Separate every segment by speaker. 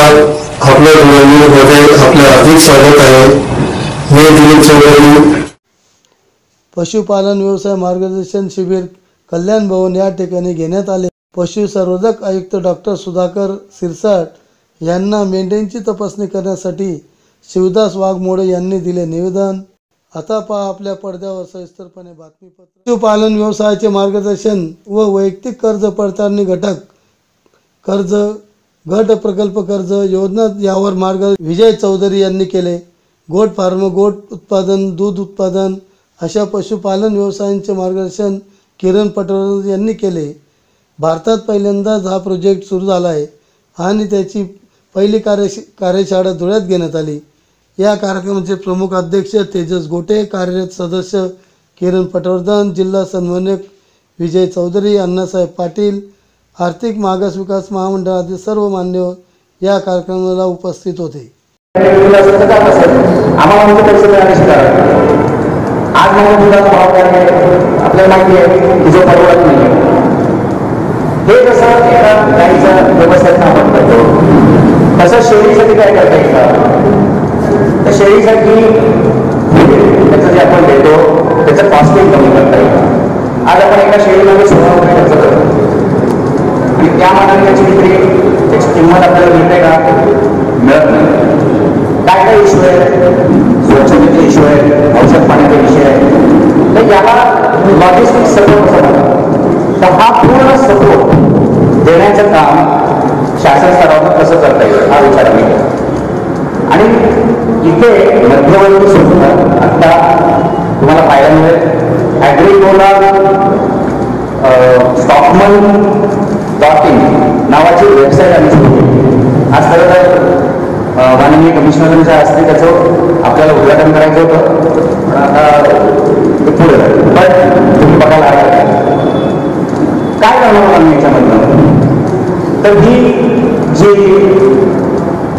Speaker 1: स्वागत आहे. मी दिलीप चौधरी.
Speaker 2: पशुपालन व्यवसाय मार्गदर्शन शिबिर कल्याण भवन या ठिकाणी घेण्यात आले. पशु संवर्धक आयुक्त डॉक्टर सुधाकर सिरसाट यांना मेंढ्यांची तपासणी करण्यासाठी शिवदास वाघमोडे यांनी दिले निवेदन. आता पहा आपल्या पडद्यावर सविस्तरपणे बातमीपत्र. पशुपालन व्यवसायाचे मार्गदर्शन व वैयक्तिक कर्ज पडताळणी घटक कर्ज गट प्रकल्प कर्ज योजना यावर मार्ग विजय चौधरी यांनी केले. गोट फार्म गोट उत्पादन दूध उत्पादन अशा पशुपालन व्यवसायांचे मार्गदर्शन किरण पटवर्धन यांनी केले. भारतात पहिल्यांदाच हा प्रोजेक्ट सुरू झाला आहे आणि त्याची पहिली कार्य कार्यशाळा धुळ्यात घेण्यात आली. या कार्यक्रमाचे प्रमुख अध्यक्ष तेजस गोटे कार्यरत सदस्य किरण पटवर्धन जिल्हा समन्वयक विजय चौधरी अण्णासाहेब पाटील आर्थिक मागास विकास महामंडळातील सर्व मान्यवर या कार्यक्रमाला उपस्थित होते.
Speaker 3: आम्हाला आज काय आपल्याला माहिती आहे तुझं परवडत नाही. हे कसं एका आपण करतो तसं शेळीसाठी काय करता येईल? का तर शेळीसाठी त्याचं जे आपण देतो त्याचं कॉस्टिंग कमी करता येईल. आज आपण एका शेळीमध्ये सोळा रुपये खर्च करतो. आणि त्या मानाने त्याची विक्री त्याची किंमत आपल्याला मिळते का? मिळत नाही. काय काय इश्यू आहे? स्वच्छतेचे इश्यू आहे औषध पाण्याचा विषय आहे. तर याला लॉजिस्टिक सपोर्ट असं म्हणतात. तर हा पूर्ण सपोर्ट देण्याचं काम शासन स्तरावर कसं करता येईल हा विचार मी केला आणि इथे मध्यवर्ती सुद्धा आता तुम्हाला पाहायला मिळेल. ॲग्रिकोला स्टॉकमन डॉट इन नावाची वेबसाईट आम्ही सुरू केली. आज खरं तर माननीय कमिशनरांच्या हस्ते त्याचं आपल्याला उद्घाटन करायचं होतं. पण आता ते पुढे पण तुम्ही बघायला आला काय करणार आम्ही याच्यामधनं? तर ही जी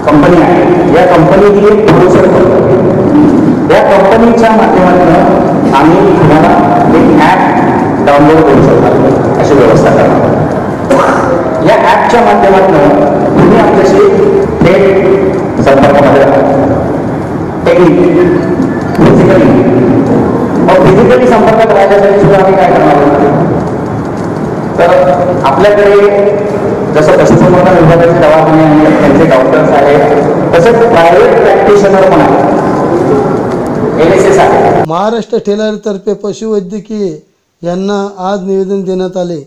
Speaker 3: कंपनी आहे या कंपनीची एक प्रोड्युसर कंपनी या कंपनीच्या माध्यमातून आम्ही तुम्हाला एक ॲप डाउनलोड करू शकतो अशी व्यवस्था करणार या ॲपच्या माध्यमातून तुम्ही आमच्याशी थेट संपर्कामध्ये राहा टेक्निक फिजिकली मग फिजिकली संपर्कात राहण्यासाठी सुद्धा आम्ही काय करणार आहोत? तर आपल्याकडे जसं पशुसंवर्धन विभागाचे दवाखाने आहेत त्यांचे डॉक्टर्स आहेत तसंच प्रायव्हेट प्रॅक्टिशनर पण आहेत. एन एस एस आहे
Speaker 2: महाराष्ट्र ठेलारीतर्फे पशुवैद्यकीय यांना आज निवेदन देण्यात आले.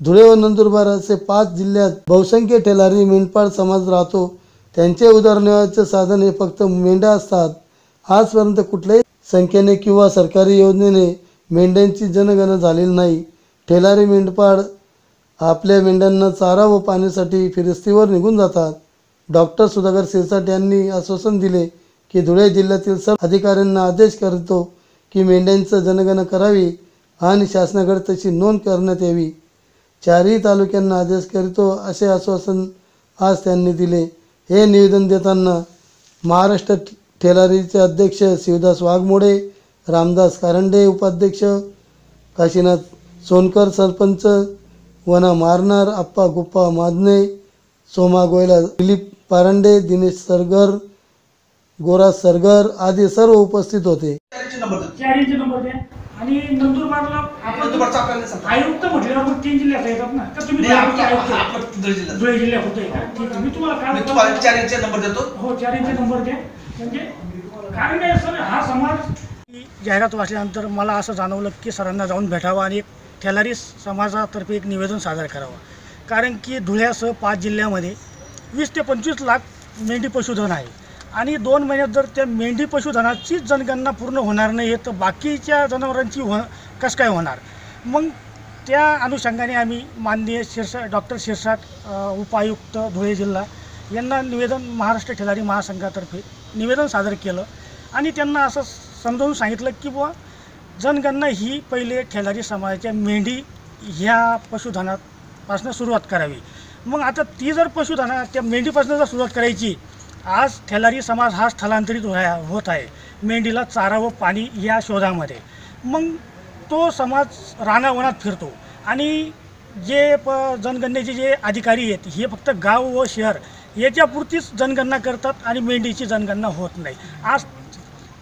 Speaker 2: धुळे व नंदुरबार असे पाच जिल्ह्यात बहुसंख्य ठेलारी मेंढपाळ समाज राहतो. त्यांचे उदरनिर्वाहाचे साधन हे फक्त मेंढ्या असतात. आजपर्यंत कुठल्याही संख्येने किंवा सरकारी योजनेने मेंढ्यांची जनगणना झालेली नाही. ठेलारी मेंढपाळ आपल्या मेंढ्यांना चारा व पाण्यासाठी फिरस्तीवर निघून जातात. डॉक्टर सुधाकर सिरसाट यांनी आश्वासन दिले की धुळे जिल्ह्यातील सर्व अधिकाऱ्यांना आदेश करतो की मेंढ्यांचं जनगणना करावी आणि शासनाकडे तशी नोंद करण्यात यावी. चारही तालुक्यांना आदेश करतो असे आश्वासन आज त्यांनी दिले. हे निवेदन देताना महाराष्ट्र ठेलारीचे अध्यक्ष शिवदास वाघमोडे रामदास कारंडे उपाध्यक्ष काशीनाथ सोनकर सरपंच वना मारनार आप्पा गुप्पा माधने सोमा गोयला दिलीप पारंडे दिनेश सरगर गोरा सरगर आदी सर्व उपस्थित होते.
Speaker 4: चार इंच नंबर द्या आणि नंदुरबारला आपण आयुक्त म्हटल्यावर मग तीन जिल्ह्यात येतात ना. का तुम्ही आयुक्त. आयुक्त धुळे जिल्ह्यात. होते का? ठीक आहे. मी तुम्हाला काय
Speaker 5: चार इंच नंबर देतो.
Speaker 4: हो चार इंच नंबर द्या. म्हणजे कारण काय सर हा समाज ही जाहिरात वाचल्यानंतर मला असं जाणवलं की सरांना जाऊन भेटावं आणि एक ठेलारी समाजातर्फे एक निवेदन सादर करावं. कारण की धुळ्यासह पाच जिल्ह्यामध्ये वीस ते पंचवीस लाख मेंढी पशुधन आहे. आणि दोन महिन्यात जर त्या मेंढी पशुधनाचीच जनगणना पूर्ण होणार नाही तर बाकीच्या जनावरांची हो कसं काय होणार? मग त्या अनुषंगाने आम्ही माननीय शिरसा डॉक्टर शिरसाट उपायुक्त धुळे जिल्हा यांना निवेदन महाराष्ट्र ठेलारी महासंघातर्फे निवेदन सादर केलं आणि त्यांना असं समजावून सांगितलं की बुवा जनगणना ही पहिले ठेलारी समाजाच्या मेंढी ह्या पशुधनापासून सुरुवात करावी. मग आता ती जर पशुधना त्या मेंढीपासून जर सुरुवात करायची आज ठेलारी समाज हा स्थलांतरित व्हाया होत आहे. मेंढीला चारा व पाणी या शोधामध्ये. मग तो समाज रानावनात फिरतो. आणि जे प जनगणनेचे जे अधिकारी आहेत हे फक्त गाव व शहर याच्यापुरतीच जनगणना करतात आणि मेंढीची जनगणना होत नाही. आज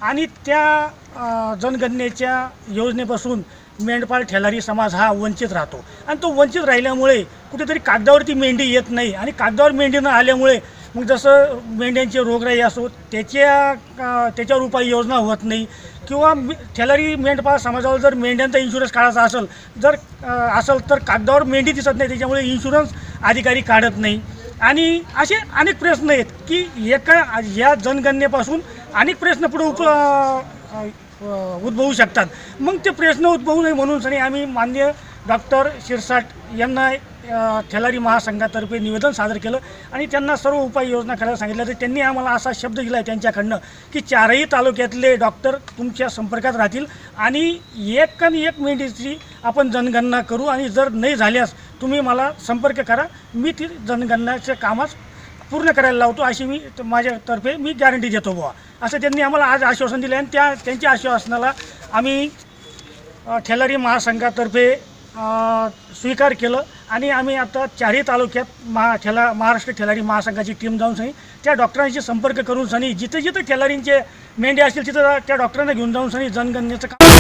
Speaker 4: आणि त्या जनगणनेच्या योजनेपासून मेंढपाळ ठेलारी समाज हा वंचित राहतो. आणि तो वंचित राहिल्यामुळे कुठेतरी कागदावरती मेंढी येत नाही आणि कागदावर मेंढी न आल्यामुळे मग जसं मेंढ्यांचे रोगराई असो त्याच्या त्याच्यावर त्याच्यावर उपाययोजना होत नाही. किंवा मी- ठेलारी मेंढपाळ समाजावर जर मेंढ्यांचा इन्शुरन्स काढायचा असेल जर असेल तर कागदावर मेंढी दिसत नाही त्याच्यामुळे इन्शुरन्स अधिकारी काढत नाही. आणि असे अनेक प्रश्न आहेत की एका या जनगणनेपासून अनेक प्रश्न पुढे उप उद्भवू शकतात. मग ते प्रश्न उद्भवू नये म्हणून सनी आम्ही मान्य डॉक्टर शिरसाट यांना अ, ठेलारी महासंघातर्फे निवेदन सादर केलं आणि त्यांना सर्व उपाययोजना करायला सांगितल्या. तर त्यांनी आम्हाला असा शब्द दिला आहे त्यांच्याकडनं की चारही तालुक्यातले डॉक्टर तुमच्या संपर्कात राहतील आणि एक आणि एक मेंढीची आपण जनगणना करू आणि जर नाही झाल्यास तुम्ही मला संपर्क करा. मी ती जनगणनाच्या कामास पूर्ण करायला लावतो अशी मी माझ्यातर्फे मी गॅरंटी देतो बुवा. असं त्यांनी आम्हाला आज आश्वासन दिलं आणि त्या त्यांच्या आश्वासनाला आम्ही ठेलारी महासंघातर्फे स्वीकार केलं आणि आम्ही आता चारही तालुक्यात महा ठेला महाराष्ट्र ठेलारी महासंघाची टीम जाऊन सनी त्या डॉक्टरांशी संपर्क करून सनी जिथे जिथे ठेलारींचे मेंढे असतील तिथं त्या डॉक्टरांना घेऊन जाऊन सनी जनगणनेचं काम